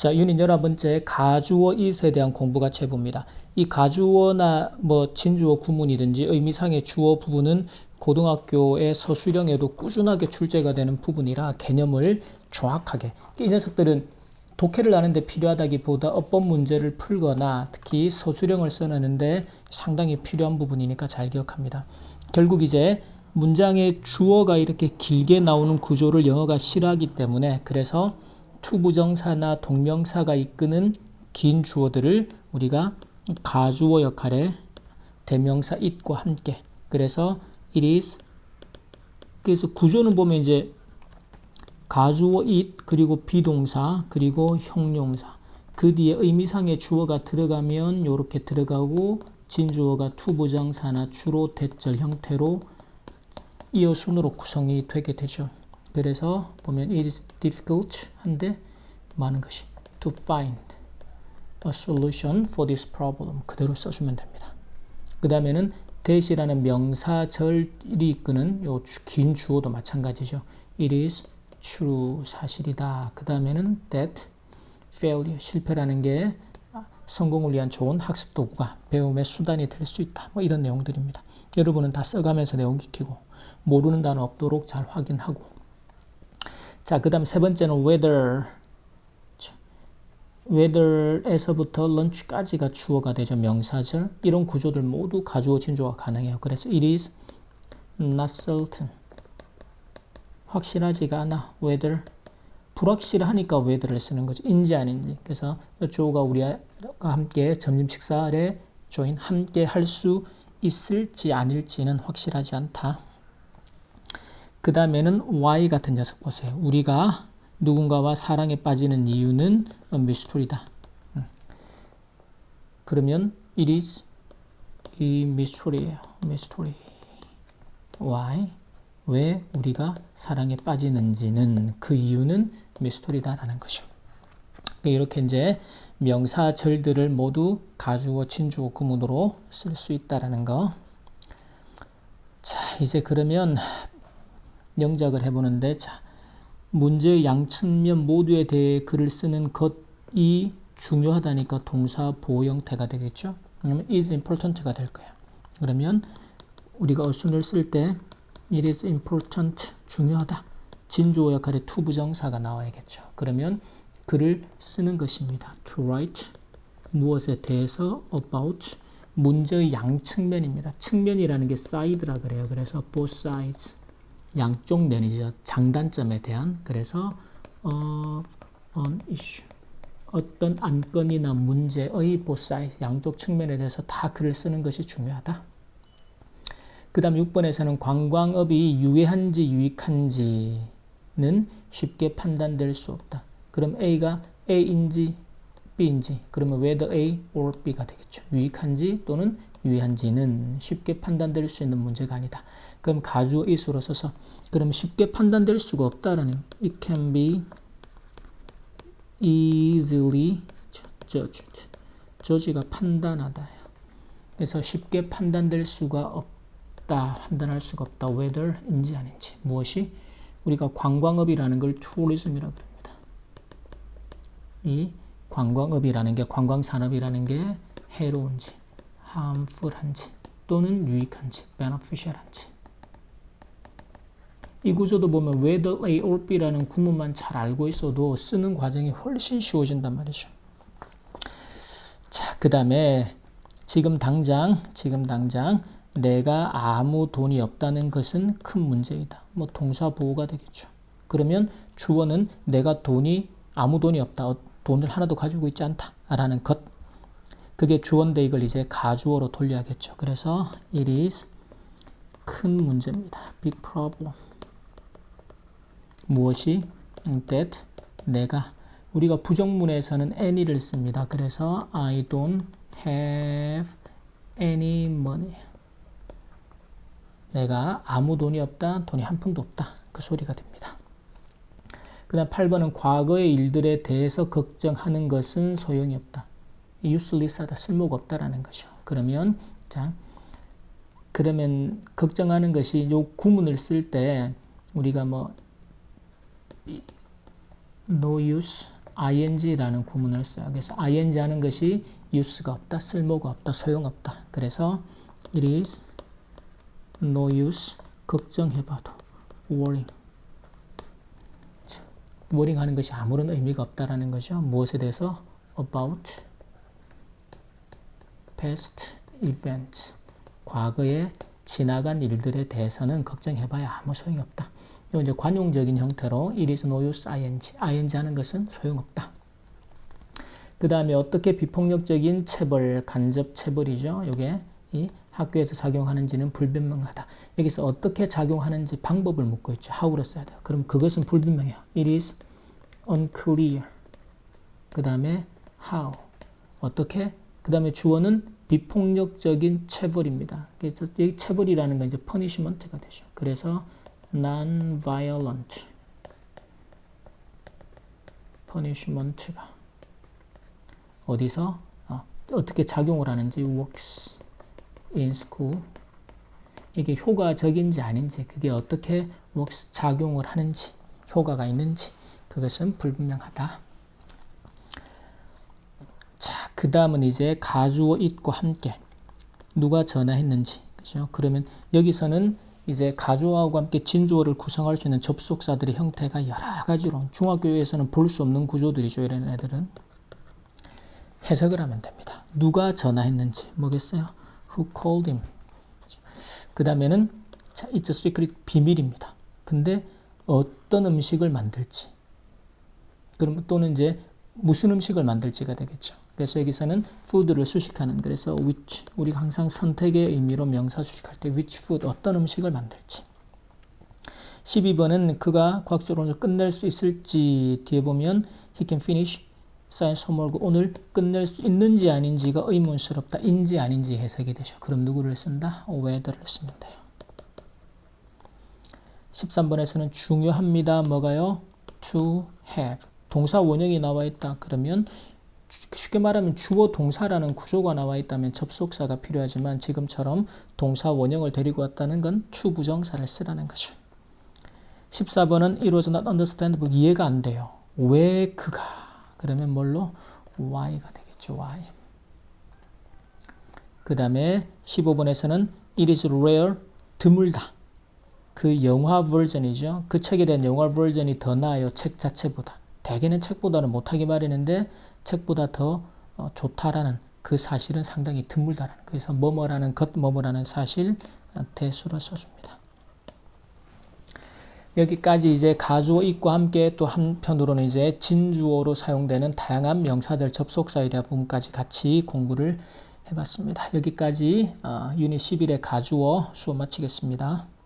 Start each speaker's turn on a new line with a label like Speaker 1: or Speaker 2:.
Speaker 1: 자, 유닛 열한 번째 가주어 이에 대한 공부가 제보입니다. 이 가주어나 뭐 진주어 구문이든지 의미상의 주어 부분은 고등학교의 서술형에도 꾸준하게 출제가 되는 부분이라 개념을 정확하게 이 녀석들은 독해를 하는데 필요하다기보다 어법 문제를 풀거나 특히 서술형을 써내는데 상당히 필요한 부분이니까 잘 기억합니다. 결국 이제 문장의 주어가 이렇게 길게 나오는 구조를 영어가 싫어하기 때문에 그래서 투부정사나 동명사가 이끄는 긴 주어들을 우리가 가주어 역할의 대명사 it과 함께. 그래서 it is. 그래서 구조는 보면 이제 가주어 it 그리고 비동사 그리고 형용사. 그 뒤에 의미상의 주어가 들어가면 이렇게 들어가고 진주어가 투부정사나 주로 대절 형태로 이어 순으로 구성이 되게 되죠. 그래서 보면 it is difficult 한데 많은 것이 to find a solution for this problem 그대로 써주면 됩니다. 그 다음에는 that이라는 명사절이 이끄는 요 긴 주어도 마찬가지죠. It is true 사실이다. 그 다음에는 that failure 실패라는 게 성공을 위한 좋은 학습 도구가 배움의 수단이 될 수 있다. 뭐 이런 내용들입니다. 여러분은 다 써가면서 내용 익히고 모르는 단어 없도록 잘 확인하고 자, 그 다음 세 번째는 whether. whether에서부터 lunch까지가 주어가 되죠. 명사절. 이런 구조들 모두 가주어 진조가 가능해요. 그래서 it is not certain. 확실하지가 않아. whether. 불확실하니까 whether를 쓰는 거죠. 인지 아닌지. 그래서 주어가 우리가 함께 점심 식사에 조인 함께 할 수 있을지 아닐지는 확실하지 않다. 그 다음에는 Y 같은 녀석 보세요. 우리가 누군가와 사랑에 빠지는 이유는 미스터리다. 그러면 it is 이 미스터리예요. 미스터리. Why? 왜 우리가 사랑에 빠지는지는 그 이유는 미스터리다라는 것이죠. 이렇게 이제 명사절들을 모두 가주어, 진주어, 구문으로 쓸 수 있다라는 거. 자, 이제 그러면 영작을 해보는데 자 문제의 양측면 모두에 대해 글을 쓰는 것이 중요하다니까 동사 보호 형태가 되겠죠. 그러면 is important가 될 거예요. 그러면 우리가 어순을 쓸 때 it is important 중요하다. 진주어 역할의 to 부정사가 나와야겠죠. 그러면 글을 쓰는 것입니다. to write 무엇에 대해서 about 문제의 양 측면입니다. 측면이라는 게 side라 그래요. 그래서 both sides 양쪽 면이죠. 장단점에 대한 그래서 어, on issue 어떤 안건이나 문제의 보사이 양쪽 측면에 대해서 다 글을 쓰는 것이 중요하다. 그 다음 6번에서는 관광업이 유해한지 유익한지는 쉽게 판단될 수 없다. 그럼 A가 A인지 B인지 그러면 whether A or B가 되겠죠. 유익한지 또는 유해한지는 쉽게 판단될 수 있는 문제가 아니다. 그럼 가주 is로 써서 그럼 쉽게 판단될 수가 없다라는 it can be easily judged. 저지가 판단하다. 그래서 쉽게 판단될 수가 없다. 판단할 수가 없다. whether인지 아닌지. 무엇이? 우리가 관광업이라는 걸 tourism이라고 합니다. 이 관광업이라는 게 관광산업이라는 게 해로운지 harmful한지 또는 유익한지 beneficial한지 이 구조도 보면 whether A or B라는 구문만 잘 알고 있어도 쓰는 과정이 훨씬 쉬워진단 말이죠. 자, 그 다음에 지금 당장, 지금 당장 내가 아무 돈이 없다는 것은 큰 문제이다. 뭐 동사 보호가 되겠죠. 그러면 주어는 내가 돈이 아무 돈이 없다. 어, 돈을 하나도 가지고 있지 않다. 라는 것. 그게 주어인데 이걸 이제 가주어로 돌려야겠죠. 그래서 it is 큰 문제입니다. big problem. 무엇이? that 내가 우리가 부정문에서는 any를 씁니다. 그래서 I don't have any money. 내가 아무 돈이 없다. 돈이 한 푼도 없다. 그 소리가 됩니다. 그 다음 8번은 과거의 일들에 대해서 걱정하는 것은 소용이 없다. useless하다. 쓸모가 없다라는 것이죠. 그러면 자 그러면 걱정하는 것이 요 구문을 쓸 때 우리가 뭐 no use ing라는 구문을 써요. 그래서 ing 하는 것이 use가 없다, 쓸모가 없다, 소용없다. 그래서 it is no use 걱정해봐도 worrying 워링 하는 것이 아무런 의미가 없다라는 거죠. 무엇에 대해서 about past events 과거에 지나간 일들에 대해서는 걱정해봐야 아무 소용이 없다. 이건 이제 관용적인 형태로 it is no use ing ing 하는 것은 소용없다. 그 다음에 어떻게 비폭력적인 체벌, 간접 체벌이죠. 이게 이 학교에서 작용하는지는 불분명하다. 여기서 어떻게 작용하는지 방법을 묻고 있죠. how로 써야 돼요. 그럼 그것은 불분명해요. It is unclear. 그 다음에 how. 어떻게? 그 다음에 주어는 비폭력적인 체벌입니다. 그래서 이 체벌이라는 건 이제 punishment가 되죠. 그래서 non-violent punishment가 어디서 어, 어떻게 작용을 하는지 works in school 이게 효과적인지 아닌지 그게 어떻게 작용을 하는지 효과가 있는지 그것은 불분명하다. 자, 그 다음은 이제 가주어 it과 함께 누가 전화했는지 그죠? 그러면 여기서는 이제 가주어하고 함께 진주어를 구성할 수 있는 접속사들의 형태가 여러 가지로 중학교에서는 볼 수 없는 구조들이죠. 이런 애들은 해석을 하면 됩니다. 누가 전화했는지 뭐겠어요? Who called him? 그 다음에는 자, it's a secret 비밀입니다. 근데 어떤 음식을 만들지 그럼 또는 이제 무슨 음식을 만들지가 되겠죠. 그래서 여기서는 food를 수식하는 그래서 which 우리가 항상 선택의 의미로 명사 수식할 때 which food 어떤 음식을 만들지 12번은 그가 과학적으로 끝낼 수 있을지 뒤에 보면 he can finish science homework 오늘 끝낼 수 있는지 아닌지가 의문스럽다 인지 아닌지 해석이 되죠. 그럼 누구를 쓴다? whether를 쓰면 돼요. 13번에서는 중요합니다. 뭐가요? to have 동사 원형이 나와 있다. 그러면 쉽게 말하면 주어 동사라는 구조가 나와 있다면 접속사가 필요하지만 지금처럼 동사 원형을 데리고 왔다는 건 to 부정사를 쓰라는 거죠. 14번은 it was not understandable 이해가 안 돼요. 왜 그가 그러면 뭘로 why가 되겠죠. why. 그 다음에 15번에서는 it is rare 드물다. 그 영화 버전이죠. 그 책에 대한 영화 버전이 더 나아요. 책 자체보다. 대개는 책보다는 못하기 마련인데 책보다 더 어, 좋다라는 그 사실은 상당히 드물다라는 그래서 뭐뭐라는 것 뭐뭐라는 사실 대수로 써줍니다. 여기까지 이제 가주어 있과 함께 또 한편으로는 이제 진주어로 사용되는 다양한 명사들 접속사에 대한 부분까지 같이 공부를 해봤습니다. 여기까지 어, 유닛 11의 가주어 수업 마치겠습니다.